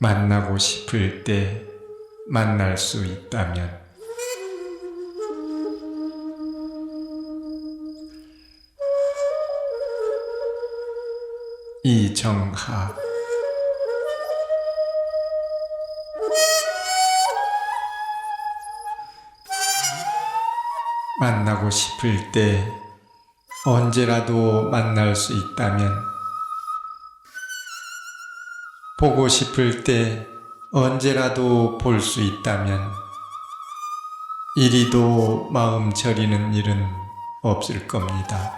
만나고 싶을 때 만날 수 있다면. 이정하. 만나고 싶을 때 언제라도 만날 수 있다면 보고 싶을 때 언제라도 볼 수 있다면 이리도 마음 저리는 일은 없을 겁니다.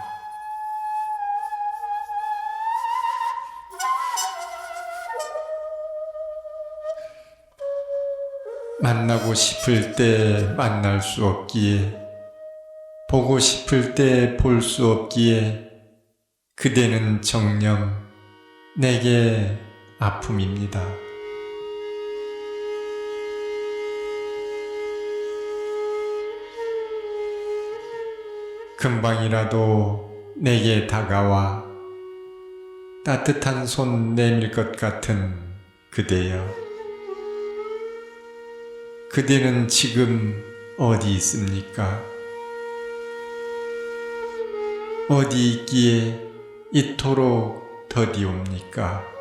만나고 싶을 때 만날 수 없기에 보고 싶을 때 볼 수 없기에 그대는 정녕 내게 아픔입니다. 금방이라도 내게 다가와 따뜻한 손 내밀 것 같은 그대여. 그대는 지금 어디 있습니까? 어디 있기에 이토록 더디옵니까?